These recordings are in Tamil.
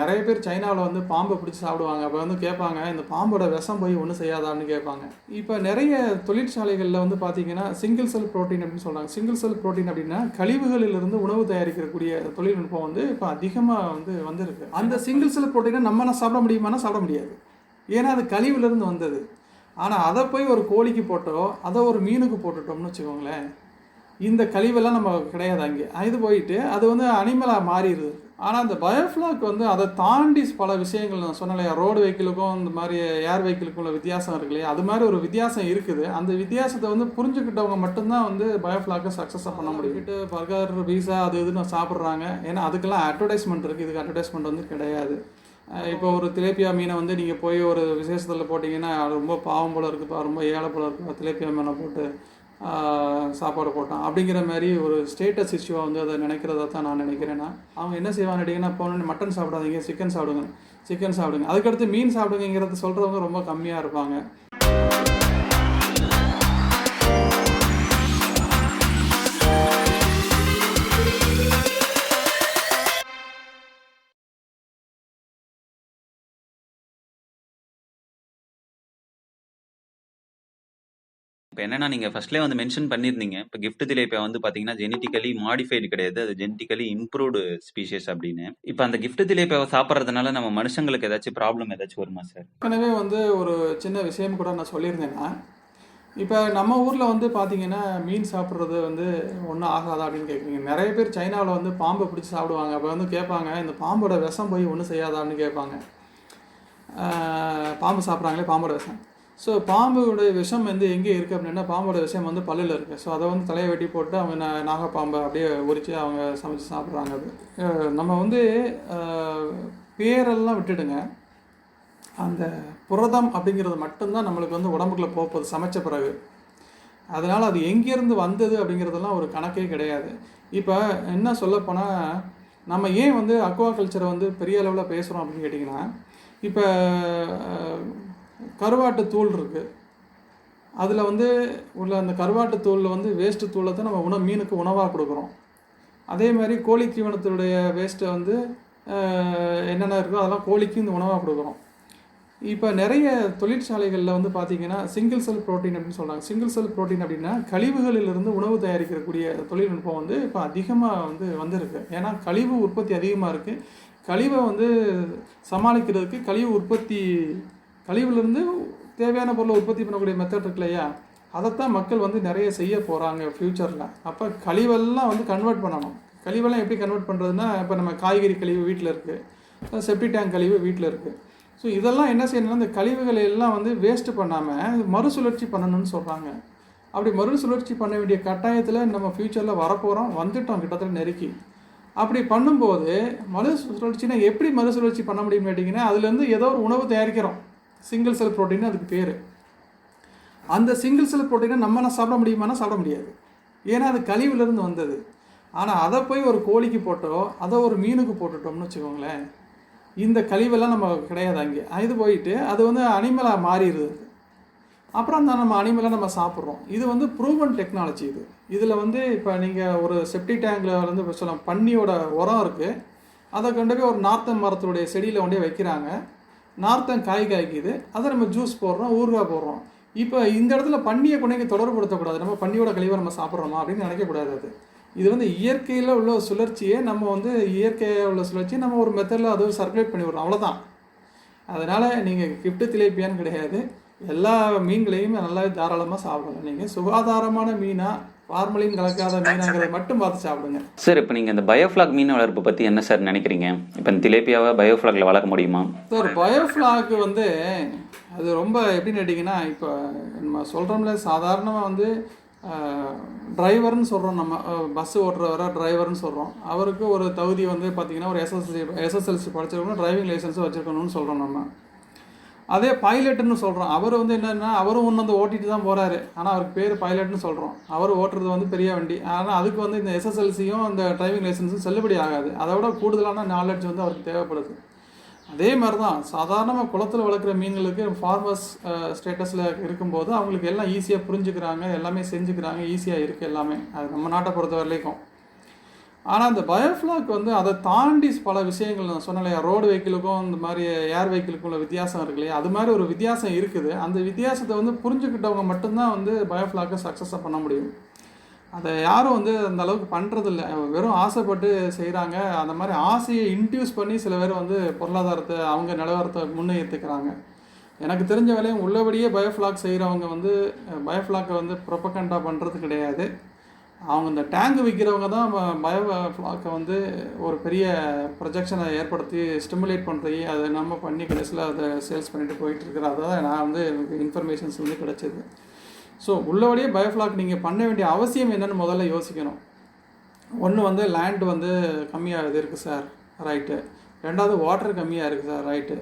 நிறைய பேர் சைனாவில் வந்து பாம்பை பிடிச்சி சாப்பிடுவாங்க. அப்போ வந்து கேட்பாங்க இந்த பாம்போட விஷம் போய் ஒன்றும் செய்யாதான்னு கேட்பாங்க. இப்போ நிறைய தொழிற்சாலைகளில் வந்து பார்த்தீங்கன்னா சிங்கிள் செல் புரோட்டீன் அப்படின்னு சொல்கிறாங்க சிங்கிள் செல் புரோட்டீன் அப்படின்னா கழிவுகளிலிருந்து உணவு தயாரிக்கக்கூடிய தொழில்நுட்பம் வந்து இப்போ அதிகமாக வந்து வந்திருக்கு. அந்த சிங்கிள் செல் புரோட்டீனை நம்ம சாப்பிட முடியுமானா சாப்பிட முடியாது. ஏன்னா அது கழிவுலேருந்து வந்தது. ஆனால் அதை போய் ஒரு கோழிக்கு போட்டோ அதை ஒரு மீனுக்கு போட்டுட்டோம்னு வச்சுக்கோங்களேன் இந்த கழிவெல்லாம் நம்ம கிடையாது அங்கே. இது போயிட்டு அது வந்து அனிமலாக மாறிடுது. ஆனால் அந்த பயோஃப்ளாக் வந்து அதை தாண்டி பல விஷயங்கள் நான் சொன்னேன் இல்லையா? ரோடு வெஹிக்கிளுக்கும் இந்த மாதிரி ஏர் வெஹிக்கிளுக்கும் உள்ள வித்தியாசம் இருக்கு இல்லையா? அது மாதிரி ஒரு வித்தியாசம் இருக்குது. அந்த வித்தியாசத்தை வந்து புரிஞ்சுக்கிட்டவங்க மட்டும்தான் வந்து பயோஃப்ளாக்கை சக்ஸஸாக பண்ண முடியும். பர்கர் பீஸா அது இதுன்னு சாப்பிட்றாங்க. ஏன்னா அதுக்கெல்லாம் அட்வர்டைஸ்மெண்ட் இருக்குது இதுக்கு அட்வர்டைஸ்மெண்ட் வந்து கிடையாது. இப்போ ஒரு திலேப்பியா மீனை வந்து நீங்கள் போய் ஒரு விசேஷத்தில் போட்டிங்கன்னா அது ரொம்ப பாவம் போல இருக்குப்பா ரொம்ப ஏழை போல இருக்குப்பா திலேப்பியா மீனை போட்டு சாப்பாடு போட்டான். அப்படிங்கிற மாதிரி ஒரு ஸ்டேட்டஸ் இஷ்யூவாக வந்து அதை நினைக்கிறதா தான் நான் நினைக்கிறேன்னா அவங்க என்ன செய்வாங்க கேட்டிங்கன்னா போனோன்னு மட்டன் சாப்பிடாதீங்க சிக்கன் சாப்பிடுங்க சிக்கன் சாப்பிடுங்க. அதுக்கடுத்து மீன் சாப்பிடுங்கிறத சொல்கிறவங்க ரொம்ப கம்மியாக இருப்பாங்க. இப்போ என்னன்னா நீங்கள் ஃபர்ஸ்ட்லேயே வந்து மென்ஷன் பண்ணியிருந்தீங்க இப்போ கிஃப்ட் திலேப்பியா வந்து பார்த்தீங்கன்னா ஜெனட்டிக்கலி மாடிஃபைடு கிடையாது. அது ஜெனட்டிக்கலி இம்ப்ரூவ்டு ஸ்பீஷஸ் அப்படின்னு. இப்போ அந்த கிஃப்ட் திலேப்பியாவை சாப்பிட்றதுனால நம்ம மனுஷங்களுக்கு ஏதாச்சும் ப்ராப்ளம் ஏதாச்சும் வருமா சார் ஏற்கனவே வந்து ஒரு சின்ன விஷயம் கூட நான் சொல்லியிருந்தேன்னா இப்போ நம்ம ஊரில் வந்து பார்த்தீங்கன்னா மீன் சாப்பிட்றது வந்து ஒன்றும் ஆகாதா அப்படின்னு கேட்குறீங்க நிறைய பேர் சைனாவில் வந்து பாம்பை பிடிச்சி சாப்பிடுவாங்க. அப்போ வந்து கேட்பாங்க இந்த பாம்போட விஷம் போய் ஒன்றும் செய்யாதான்னு கேட்பாங்க. பாம்பு சாப்பிட்றாங்களே பாம்போட விஷம். ஸோ பாம்போட விஷம் வந்து எங்கே இருக்குது அப்படின்னா பாம்போட விஷம் வந்து பல்லில் இருக்குது ஸோ அதை வந்து தலையை வெட்டி போட்டு அவங்க நா- நாகப்பாம்பை அப்படியே உரித்து அவங்க சமைச்சு சாப்பிட்றாங்க அது. நம்ம வந்து பேரெல்லாம் விட்டுடுங்க. அந்த புரதம் அப்படிங்கிறது மட்டும்தான் நம்மளுக்கு வந்து உடம்புக்குள்ளே போகுது சமைச்ச பிறகு. அதனால் அது எங்கேருந்து வந்தது அப்படிங்கிறதெல்லாம் ஒரு கணக்கே கிடையாது. இப்போ என்ன சொல்லப்போனால் நம்ம ஏன் வந்து அக்வா கல்ச்சரை வந்து பெரிய அளவில் பேசுகிறோம் அப்படின்னு கேட்டிங்கன்னா இப்போ கருவாட்டு தூள் இருக்குது அதில் வந்து உள்ள அந்த கருவாட்டு தூளில் வந்து வேஸ்ட்டு தூளை தான் நம்ம உணவு மீனுக்கு உணவாக கொடுக்குறோம். அதே மாதிரி கோழி தீவனத்தினுடைய வேஸ்ட்டை வந்து என்னென்ன இருக்கோ அதெல்லாம் கோழிக்கு இந்த உணவாக கொடுக்குறோம். இப்போ நிறைய தொழிற்சாலைகளில் வந்து பார்த்திங்கன்னா சிங்கிள் செல் ப்ரோட்டீன் அப்படின்னு சொல்கிறாங்க சிங்கிள் செல் ப்ரோட்டீன் அப்படின்னா கழிவுகளிலிருந்து உணவு தயாரிக்கக்கூடிய தொழில்நுட்பம் வந்து இப்போ அதிகமாக வந்து வந்திருக்கு. ஏன்னா கழிவு உற்பத்தி அதிகமாக இருக்குது கழிவை வந்து சமாளிக்கிறதுக்கு கழிவு உற்பத்தி கழிவுலேருந்து தேவையான பொருளை உற்பத்தி பண்ணக்கூடிய மெத்தட் இருக்கு இல்லையா அதைத்தான் மக்கள் வந்து நிறைய செய்ய போகிறாங்க ஃப்யூச்சரில் அப்போ கழிவெல்லாம் வந்து கன்வெர்ட் பண்ணணும். கழிவெல்லாம் எப்படி கன்வெர்ட் பண்ணுறதுன்னா இப்போ நம்ம காய்கறி கழிவு வீட்டில் இருக்குது செப்டி டேங்க் கழிவு வீட்டில் இருக்குது ஸோ இதெல்லாம் என்ன செய்யணும்னா இந்த கழிவுகளை எல்லாம் வந்து வேஸ்ட் பண்ணாமல் மறுசுழற்சி பண்ணணும்னு சொல்கிறாங்க அப்படி மறுசுழற்சி பண்ண வேண்டிய கட்டாயத்தில் நம்ம ஃப்யூச்சரில் வரப்போகிறோம் வந்துட்டோம் கிட்டத்தட்ட நெருக்கி. அப்படி பண்ணும்போது மறுசுழற்சினா எப்படி மறுசுழற்சி பண்ண முடியும்னு கேட்டிங்கன்னா அதுலேருந்து ஏதோ ஒரு உணவு தயாரிக்கிறோம். சிங்கிள் செல் ப்ரோட்டீன் அதுக்கு பேர். அந்த சிங்கிள் செல் புரோட்டீனை நம்ம சாப்பிட முடியுமானா சாப்பிட முடியாது. ஏன்னா அது கழிவுலேருந்து வந்தது. ஆனால் அதை போய் ஒரு கோழிக்கு போட்டோ அதை ஒரு மீனுக்கு போட்டுட்டோம்னு வச்சுக்கோங்களேன் இந்த கழிவெல்லாம் நம்ம கிடையாது அங்கே. இது போயிட்டு அது வந்து அனிமலாக மாறிடுது. அப்புறம் அந்த நம்ம அனிமலை நம்ம சாப்பிட்றோம். இது வந்து ப்ரூவன் டெக்னாலஜி இது. இதில் வந்து இப்போ நீங்கள் ஒரு செப்டி டேங்கில் வந்து சொல்லலாம் பன்னியோட உரம் இருக்குது அதை கொண்டு போய் ஒரு நார்த்த மரத்துடைய செடியில் கொண்டே வைக்கிறாங்க. நார்த்தம் காய் காய்க்குது. அதை நம்ம ஜூஸ் போடுறோம் ஊறுகாய் போடுறோம். இப்போ இந்த இடத்துல பன்னியை கொண்டு இங்கே நம்ம பன்னியோட கழிவை நம்ம சாப்பிட்றோமா அப்படின்னு நினைக்கக்கூடாது அது. இது வந்து இயற்கையில் உள்ள சுழற்சியை நம்ம வந்து இயற்கையாக உள்ள சுழற்சியை நம்ம ஒரு மெத்தடில் அது சர்க்குலேட் பண்ணி விடுறோம் அவ்வளோதான் அதனால் நீங்கள் கிஃப்ட்டு திலேப்பியான்னு கிடையாது. எல்லா மீன்களையும் நல்லா தாராளமாக சாப்பிடலாம். நீங்கள் சுகாதாரமான மீனாக ஃபார்மலின் கலக்காத மீனாங்கிறத மட்டும் பார்த்து சாப்பிடுங்க. சார் இப்போ நீங்க இந்த பயோஃப்ளாக் மீன் வளர்ப்பு பத்தி என்ன சார் நினைக்கிறீங்க? இப்போ இந்த திலேப்பியாவை பயோஃப்ளாக்ல வளர்க்க முடியுமா? சார் பயோஃப்ளாக் வந்து அது ரொம்ப எப்படின்னு கேட்டிங்கன்னா இப்போ நம்ம சொல்கிறோம்ல சாதாரணமாக வந்து டிரைவர்னு சொல்கிறோம் நம்ம பஸ் ஓட்டுறவரை டிரைவர்னு சொல்கிறோம் அவருக்கு ஒரு தகுதி வந்து பார்த்திங்கன்னா ஒரு எஸ்எஸ்எல்சி எஸ்எஸ்எல்சி படிச்சிருக்கணும் டிரைவிங் லைசன்ஸ் வச்சுருக்கணும்னு சொல்கிறோம் நம்ம. அதே பைலட்டுன்னு சொல்கிறோம் அவர் வந்து என்னென்னா அவரும் ஒன்று வந்து ஓட்டிட்டு தான் போகிறாரு ஆனால் அவருக்கு பேர் பைலட்னு சொல்கிறோம் அவர் ஓட்டுறது வந்து பெரிய வண்டி. ஆனால் அதுக்கு வந்து இந்த எஸ்எஸ்எல்சியும் அந்த டிரைவிங் லைசன்ஸும் செல்லுபடி ஆகாது. அதை விட கூடுதலான நாலேஜ் வந்து அவருக்கு தேவைப்படுது. அதே மாதிரி தான் சாதாரணமாக குளத்தில் வளர்க்குற மீன்களுக்கு ஃபார்மர்ஸ் ஸ்டேட்டஸில் இருக்கும்போது அவங்களுக்கு எல்லாம் ஈஸியாக புரிஞ்சுக்கிறாங்க எல்லாமே செஞ்சுக்கிறாங்க ஈஸியாக இருக்குது எல்லாமே. அது நம்ம நாட்டை பொறுத்த வரைக்கும் ஆனால் அந்த பயோஃப்ளாக் வந்து அதை தாண்டி பல விஷயங்கள் நான் சொன்னேன் இல்லையா? ரோடு வெஹிக்கிளுக்கும் இந்த மாதிரி ஏர் வெஹிக்கிளுக்கும் உள்ள வித்தியாசம் இருக்கு இல்லையா? அது மாதிரி ஒரு வித்தியாசம் இருக்குது. அந்த வித்தியாசத்தை வந்து புரிஞ்சுக்கிட்டவங்க மட்டும்தான் வந்து பயோஃப்ளாக்கை சக்ஸஸாக பண்ண முடியும். அதை யாரும் வந்து அந்த அளவுக்கு பண்ணுறதில்ல வெறும் ஆசைப்பட்டு செய்கிறாங்க அந்த மாதிரி ஆசையை இன்டியூஸ் பண்ணி சில பேர் வந்து பொருளாதாரத்தை அவங்க நிலவரத்தை முன்னேற்றுக்கிறாங்க எனக்கு தெரிஞ்ச வேலையும் உள்ளபடியே பயோஃப்ளாக் செய்கிறவங்க வந்து பயோஃப்ளாக்கை வந்து ப்ரொபகண்டா பண்ணுறது கிடையாது. அவங்க இந்த டேங்கு விற்கிறவங்க தான் பயோ ஃப்ளாக்கை வந்து ஒரு பெரிய ப்ரொஜெக்ஷனை ஏற்படுத்தி ஸ்டிமுலேட் பண்ணுறி அதை நம்ம பண்ணி கடைசியில் அதை சேல்ஸ் பண்ணிட்டு போயிட்டு இருக்கிற அதை நான் வந்து எனக்கு இன்ஃபர்மேஷன்ஸ் வந்து கிடைச்சது. ஸோ உள்ளபடியே பயோஃப்ளாக் நீங்கள் பண்ண வேண்டிய அவசியம் என்னென்னு முதல்ல யோசிக்கணும். ஒன்று வந்து லேண்ட் வந்து கம்மியாக இருக்குது சார் ரைட்டு ரெண்டாவது வாட்டர் கம்மியாக இருக்குது சார் ரைட்டு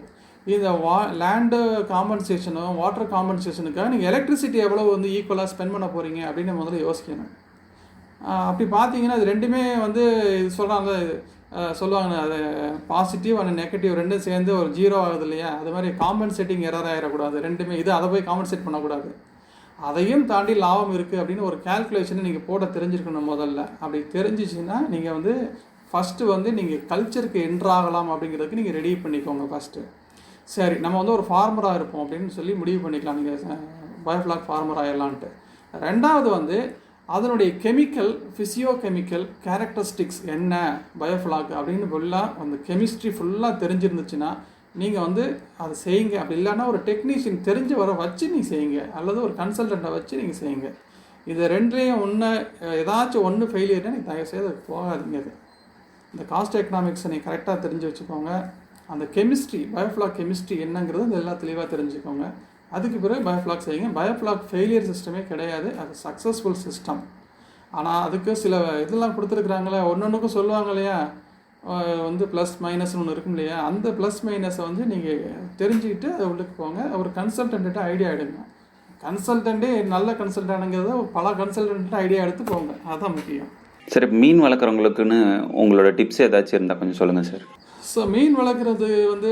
இந்த வா லேண்டு காம்பன்சேஷனும் வாட்டர் காம்பன்சேஷனுக்காக நீங்கள் எலக்ட்ரிசிட்டி எவ்வளோ வந்து ஈக்குவலாக ஸ்பெண்ட் பண்ண போகிறீங்க அப்படின்னு முதல்ல யோசிக்கணும். அப்படி பார்த்தீங்கன்னா அது ரெண்டுமே வந்து இது சொல்கிறாங்க சொல்லுவாங்க அது பாசிட்டிவ் அண்ட் நெகட்டிவ் ரெண்டும் சேர்ந்து ஒரு ஜீரோ ஆகுது இல்லையா? அது மாதிரி காம்பன்சேட்டிங் எரர் ஆகிடக்கூடாது ரெண்டுமே இது அதை போய் காம்பன்சேட் பண்ணக்கூடாது. அதையும் தாண்டி லாபம் இருக்குது அப்படின்னு ஒரு கால்குலேஷனை நீங்கள் போட தெரிஞ்சிருக்கணும் முதல்ல. அப்படி தெரிஞ்சிச்சின்னா நீங்கள் வந்து ஃபஸ்ட்டு வந்து நீங்கள் கல்ச்சருக்கு என்ட்ராகலாம் அப்படிங்கிறதுக்கு நீங்கள் ரெடி பண்ணிக்கோங்க ஃபஸ்ட்டு சரி நம்ம வந்து ஒரு ஃபார்மராக இருப்போம் அப்படின்னு சொல்லி முடிவு பண்ணிக்கலாம். நீங்கள் பயோஃப்ளாக் ஃபார்மர் ஆகிடலான்ட்டு ரெண்டாவது வந்து அதனுடைய கெமிக்கல் ஃபிசியோ கெமிக்கல் கேரக்டரிஸ்டிக்ஸ் என்ன பயோஃப்ளாக் அப்படின்னு ஃபுல்லாக அந்த கெமிஸ்ட்ரி ஃபுல்லாக தெரிஞ்சிருந்துச்சுன்னா நீங்கள் வந்து அதை செய்யுங்க. அப்படி இல்லைன்னா ஒரு டெக்னீஷியன் தெரிஞ்சு வர வச்சு நீங்கள் செய்யுங்க. அல்லது ஒரு கன்சல்டண்ட்டை வச்சு நீங்கள் செய்யுங்க. இது ரெண்டுலேயும் ஒன்று ஏதாச்சும் ஒன்று ஃபெயிலியர்னா நீங்கள் தயவு செய்து போகாதீங்க அது. இந்த காஸ்ட் எக்கனாமிக்ஸை நீங்கள் கரெக்டாக தெரிஞ்சு வச்சுக்கோங்க. அந்த கெமிஸ்ட்ரி பயோஃப்ளாக் கெமிஸ்ட்ரி என்னங்கிறது எல்லாம் தெளிவாக தெரிஞ்சுக்கோங்க. அதுக்கு பிறகு பயோஃப்ளாக் செய்யுங்க. பயோஃப்ளாக் ஃபெயிலியர் சிஸ்டமே கிடையாது. அது சக்ஸஸ்ஃபுல் சிஸ்டம் ஆனால் அதுக்கு சில இதெல்லாம் கொடுத்துருக்குறாங்களே ஒன்றொன்றுக்கும் சொல்லுவாங்க இல்லையா? வந்து ப்ளஸ் மைனஸ்னு ஒன்று இருக்கும் இல்லையா? அந்த ப்ளஸ் மைனஸை வந்து நீங்கள் தெரிஞ்சுக்கிட்டு அதை உள்ளுக்கு போங்க. ஒரு கன்சல்டன்ட்டு ஐடியா எடுங்க. கன்சல்டண்ட்டே நல்ல கன்சல்டன்ட்டுங்கிறத பல கன்சல்டன்ட்டு ஐடியா எடுத்து போங்க. அதுதான் முக்கியம். சார் மீன் வளர்க்குறவங்களுக்குன்னு உங்களோட டிப்ஸ் ஏதாச்சும் இருந்தால் கொஞ்சம் சொல்லுங்கள் சார் ஸோ மீன் வளர்க்குறது வந்து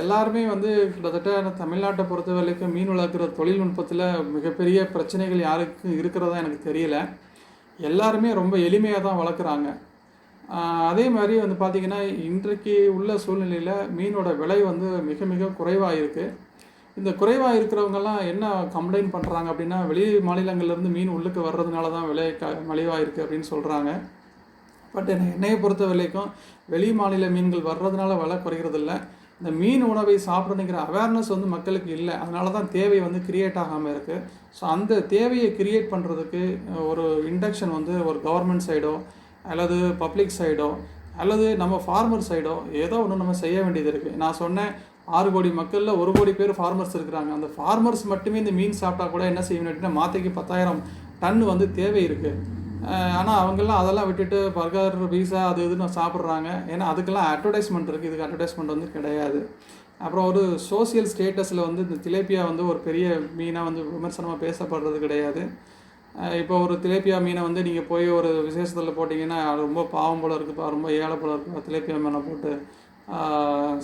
எல்லாருமே வந்து கிட்டத்தட்ட தமிழ்நாட்டை பொறுத்த வரைக்கும் மீன் வளர்க்குற தொழில்நுட்பத்தில் மிகப்பெரிய பிரச்சனைகள் யாருக்கும் இருக்கிறதா எனக்கு தெரியல. எல்லாருமே ரொம்ப எளிமையாக தான் வளர்க்குறாங்க. அதே மாதிரி வந்து பார்த்திங்கன்னா இன்றைக்கு உள்ள சூழ்நிலையில் மீனோட விலை வந்து மிக மிக குறைவாக இருக்குது இந்த குறைவாக இருக்கிறவங்கெல்லாம் என்ன கம்ப்ளைண்ட் பண்ணுறாங்க அப்படின்னா வெளி மாநிலங்கள்லேருந்து மீன் உள்ளுக்கு வர்றதுனால தான் விலை க மலிவாக இருக்குது அப்படின்னு சொல்கிறாங்க பட் என்னை என்னையை பொறுத்த வரைக்கும் வெளி மாநில மீன்கள் வர்றதுனால விலை குறைகிறதில்ல இந்த மீன் உணவை சாப்பிடணுங்கிற அவேர்னஸ் வந்து மக்களுக்கு இல்லை. அதனால தான் தேவை வந்து கிரியேட் ஆகாமல் இருக்குது ஸோ அந்த தேவையை கிரியேட் பண்ணுறதுக்கு ஒரு இண்டக்ஷன் வந்து ஒரு கவர்மெண்ட் சைடோ அல்லது பப்ளிக் சைடோ அல்லது நம்ம ஃபார்மர் சைடோ ஏதோ ஒன்று நம்ம செய்ய வேண்டியது இருக்குது நான் சொன்னேன் ஆறு கோடி மக்களில் ஒரு கோடி பேர் ஃபார்மர்ஸ் இருக்கிறாங்க. அந்த ஃபார்மர்ஸ் மட்டுமே இந்த மீன் சாப்பிட்டா கூட என்ன செய்யணும் அப்படின்னா மாத்தைக்கு பத்தாயிரம் டன் வந்து தேவை இருக்குது ஆனால் அவங்கெல்லாம் அதெல்லாம் விட்டுட்டு பர்கர் பீஸா அது இதுன்னு சாப்பிட்றாங்க. ஏன்னா அதுக்கெல்லாம் அட்வர்டைஸ்மெண்ட் இருக்குது இதுக்கு அட்வர்டைஸ்மெண்ட் வந்து கிடையாது. அப்புறம் ஒரு சோசியல் ஸ்டேட்டஸில் வந்து இந்த திலேப்பியா வந்து ஒரு பெரிய மீனாக வந்து விமர்சனமாக பேசப்படுறது கிடையாது. இப்போ ஒரு திலேப்பியா மீனை வந்து நீங்கள் போய் ஒரு விசேஷத்தில் போட்டிங்கன்னா ரொம்ப பாவம் போல இருக்குப்பா ரொம்ப ஏழை போல இருக்குப்பா திலேப்பியா மீனை போட்டு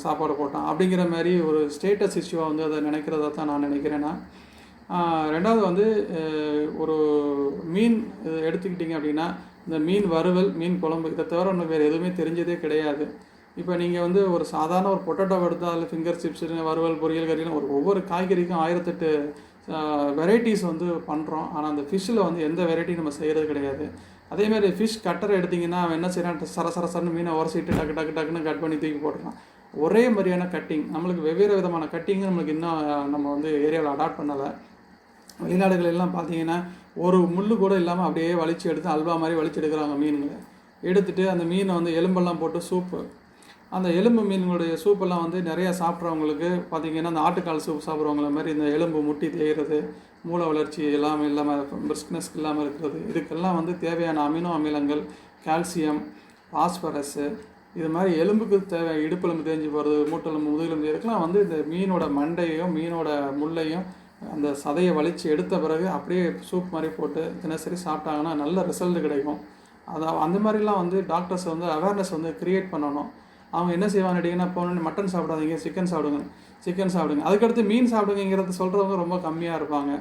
சாப்பாடு போட்டான். அப்படிங்கிற மாதிரி ஒரு ஸ்டேட்டஸ் இஷ்யூவாக வந்து அதை நினைக்கிறதா தான் நான் நினைக்கிறேன்னா ரெண்டாவது வந்து ஒரு மீன் எடுத்துக்கிட்டிங்க அப்படின்னா இந்த மீன் வறுவல் மீன் குழம்பு இதை தவிர ஒன்று வேறு எதுவுமே தெரிஞ்சதே கிடையாது. இப்போ நீங்கள் வந்து ஒரு சாதாரண ஒரு பொட்டேட்டோ எடுத்தால் அதில் ஃபிங்கர் சிப்ஸ் வறுவல் பொரியல் கறின்னு ஒரு ஒவ்வொரு காய்கறிக்கும் ஆயிரத்தெட்டு வெரைட்டிஸ் வந்து பண்ணுறோம் ஆனால் அந்த ஃபிஷ்ஷில் வந்து எந்த வெரைட்டியும் நம்ம செய்கிறது கிடையாது. அதேமாதிரி ஃபிஷ் கட்டரை எடுத்திங்கன்னா அவன் என்ன செய்கிறான் சர சர சரன்னு மீனை உரசிட்டு டக்கு டக்கு டக்குன்னு கட் பண்ணி தூக்கி போட்டுறான். ஒரே மாதிரியான கட்டிங் நம்மளுக்கு வெவ்வேறு விதமான கட்டிங்கு நம்மளுக்கு இன்னும் நம்ம வந்து ஏரியாவில் அடாப்ட் பண்ணலை. வெளிநாடுகள் எல்லாம் பார்த்தீங்கன்னா ஒரு முள்ளு கூட இல்லாமல் அப்படியே வலிச்சு எடுத்து அல்வா மாதிரி வலிச்சு எடுக்கிறாங்க மீன்களை. எடுத்துட்டு அந்த மீனை வந்து எலும்பெல்லாம் போட்டு சூப்பு அந்த எலும்பு மீன்களுடைய சூப்பெல்லாம் வந்து நிறையா சாப்பிட்றவங்களுக்கு பார்த்திங்கன்னா அந்த ஆட்டுக்கால் சூப் சாப்பிட்றவங்கள மாதிரி இந்த எலும்பு முட்டி தேயிறது மூளை வளர்ச்சி எல்லாமே இல்லாமல் பிரிஸ்க்னஸ் இல்லாமல் இருக்கிறது. இதுக்கெல்லாம் வந்து தேவையான அமினோ அமிலங்கள் கால்சியம் பாஸ்பரஸு இது மாதிரி எலும்புக்கு தேவை இடுப்பெலும்பு தேஞ்சு போகிறது மூட்டெலும்பு முதுகெலும்பு இதுக்கெல்லாம் வந்து இந்த மீனோட மண்டையையும் மீனோட முள்ளையும் அந்த சதையை வலித்து எடுத்த பிறகு அப்படியே சூப் மாதிரி போட்டு தினசரி சாப்பிட்டாங்கன்னா நல்ல ரிசல்ட் கிடைக்கும். அதை அந்த மாதிரிலாம் வந்து டாக்டர்ஸ் வந்து அவேர்னஸ் வந்து க்ரியேட் பண்ணணும். அவங்க என்ன செய்வாங்க கேட்டிங்கன்னா போன மட்டன் சாப்பிடாதீங்க சிக்கன் சாப்பிடுங்க சிக்கன் சாப்பிடுங்க. அதுக்கடுத்து மீன் சாப்பிடுங்கிறத சொல்கிறவங்க ரொம்ப கம்மியாக இருப்பாங்க.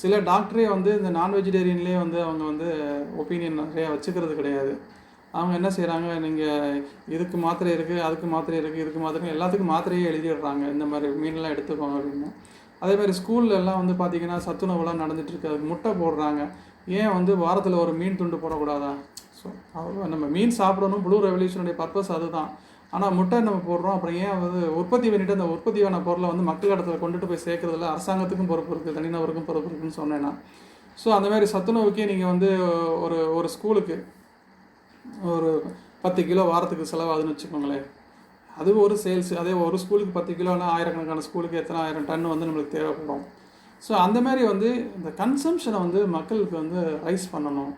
சில டாக்டரே வந்து இந்த நான் வெஜிடேரியன்லேயே வந்து அவங்க வந்து ஒப்பீனியன் நிறையா வச்சுக்கிறது கிடையாது. அவங்க என்ன செய்கிறாங்க நீங்கள் இதுக்கு மாத்திரை இருக்குது அதுக்கு மாத்திரை இருக்குது இதுக்கு மாத்திரை எல்லாத்துக்கும் மாத்திரையே எழுதிடுறாங்க. இந்த மாதிரி மீன்லாம் எடுத்துக்கோங்க அப்படின்னு. அதே மாதிரி ஸ்கூல்லலாம் வந்து பார்த்தீங்கன்னா சத்துணவுலாம் நடந்துகிட்டு இருக்கு. அதுக்கு முட்டை போடுறாங்க. ஏன் வந்து வாரத்தில் ஒரு மீன் துண்டு போடக்கூடாதா? ஸோ அவ்வளோ நம்ம மீன் சாப்பிடணும். ப்ளூ ரெவல்யூஷனுடைய பர்பஸ் அதுதான். ஆனால் முட்டை நம்ம போடுறோம். அப்புறம் ஏன் வந்து உற்பத்தி பண்ணிட்டு அந்த உற்பத்தியான பொருளை வந்து மக்கள் இடத்துல கொண்டுட்டு போய் சேர்க்குறதுல அரசாங்கத்துக்கும் பொறுப்பு இருக்குது தனிநபருக்கும் பொறுப்பு இருக்குதுன்னு சொன்னேன்னா ஸோ அந்த மாதிரி சத்துணவுக்கே நீங்கள் வந்து ஒரு ஒரு ஸ்கூலுக்கு ஒரு பத்து கிலோ வாரத்துக்கு செலவாகுதுன்னு வச்சுக்கோங்களேன். அது ஒரு சேல்ஸ் அதே ஒரு ஸ்கூலுக்கு பத்து கிலோனா ஆயிரக்கணக்கான ஸ்கூலுக்கு எத்தனை ஆயிரம் டன் வந்து நம்மளுக்கு தேவைப்படும். ஸோ அந்த மாதிரி வந்து இந்த கன்சம்ஷனை வந்து மக்களுக்கு வந்து ரைஸ் பண்ணணும்.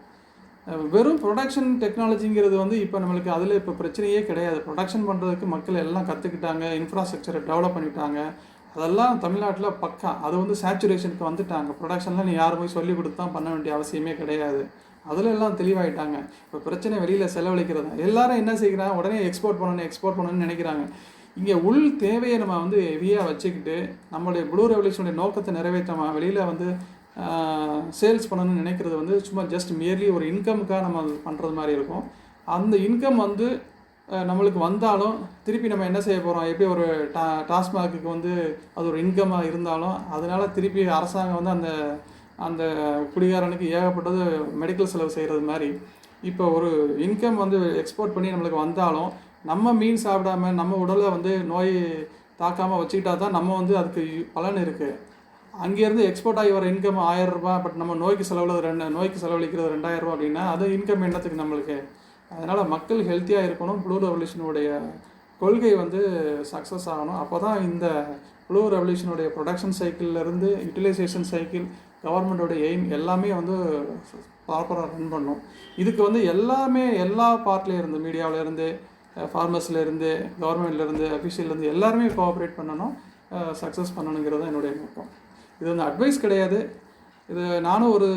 வெறும் ப்ரொடக்ஷன் டெக்னாலஜிங்கிறது வந்து இப்போ நம்மளுக்கு அதில் இப்போ பிரச்சனையே கிடையாது. ப்ரொடக்ஷன் பண்ணுறதுக்கு மக்கள் எல்லாம் கற்றுக்கிட்டாங்க இன்ஃப்ராஸ்ட்ரக்சரை டெவலப் பண்ணிட்டாங்க. அதெல்லாம் தமிழ்நாட்டில் பக்கா அது வந்து சேச்சுரேஷனுக்கு வந்துட்டாங்க. ப்ரொடக்ஷன்லாம் நீ யார் போய் சொல்லி கொடுத்து தான் பண்ண வேண்டிய அவசியமே கிடையாது. அதில் எல்லாம் தெளிவாயிட்டாங்க. இப்போ பிரச்சனை வெளியில் செலவழிக்கிறது? எல்லாரும் என்ன செய்கிறாங்க? உடனே எக்ஸ்போர்ட் பண்ணணும் எக்ஸ்போர்ட் பண்ணணும்னு நினைக்கிறாங்க. இங்கே உள் தேவையை நம்ம வந்து ஹெவியாக வச்சுக்கிட்டு நம்மளுடைய ப்ளூ ரெவல்யூஷனுடைய நோக்கத்தை நிறைவேற்றாம வெளியில் வந்து சேல்ஸ் பண்ணணும்னு நினைக்கிறது வந்து சும்மா ஜஸ்ட் மியர்லி ஒரு இன்கமுக்காக நம்ம பண்ணுறது மாதிரி இருக்கும். அந்த இன்கம் வந்து நம்மளுக்கு வந்தாலும் திருப்பி நம்ம என்ன செய்ய போகிறோம் எப்படி ஒரு டா டாஸ்மாகுக்கு வந்து அது ஒரு இன்கமாக இருந்தாலும் அதனால் திருப்பி அரசாங்கம் வந்து அந்த அந்த குடிகாரனுக்கு ஏகப்பட்டது மெடிக்கல் செலவு செய்கிறது மாதிரி. இப்போ ஒரு இன்கம் வந்து எக்ஸ்போர்ட் பண்ணி நம்மளுக்கு வந்தாலும் நம்ம மீன் சாப்பிடாம நம்ம உடலை வந்து நோய் தாக்காமல் வச்சுக்கிட்டா தான் நம்ம வந்து அதுக்கு பலன் இருக்குது அங்கேருந்து எக்ஸ்போர்ட் ஆகி வர இன்கம் ஆயிரம் பட் நம்ம நோய்க்கு செலவில் ரெண்டு நோய்க்கு செலவழிக்கிறது ரெண்டாயிரம் ரூபாய் அப்படின்னா அது இன்கம் என்னத்துக்கு நம்மளுக்கு? அதனால் மக்கள் ஹெல்த்தியாக இருக்கணும். ப்ளூ ரெவல்யூஷனுடைய கொள்கை வந்து சக்ஸஸ் ஆகணும். அப்போ தான் இந்த ப்ளூ ரெவல்யூஷனுடைய ப்ரொடக்ஷன் சைக்கிள்லேருந்து யூட்டிலைசேஷன் சைக்கிள் கவர்மெண்டோட எய்ம் எல்லாமே வந்து ப்ராப்பராக ரன் பண்ணும். இதுக்கு வந்து எல்லாமே எல்லா பார்ட்லேயும் இருந்து மீடியாவிலேருந்து ஃபார்மர்ஸ்லேருந்து கவர்மெண்ட்லேருந்து அஃபிஷியல்லேருந்து எல்லாருமே கோஆப்ரேட் பண்ணணும். சக்ஸஸ் பண்ணணுங்கிறது தான் என்னுடைய நோக்கம். இது வந்து அட்வைஸ் கிடையாது. இது நானும் ஒரு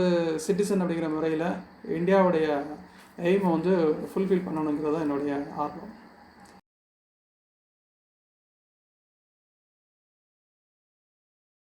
சிட்டிசன் அப்படிங்கிற முறையில் இந்தியாவுடைய எய்மை வந்து ஃபுல்ஃபில் பண்ணணுங்கிறது தான் என்னுடைய ஆர்வம்.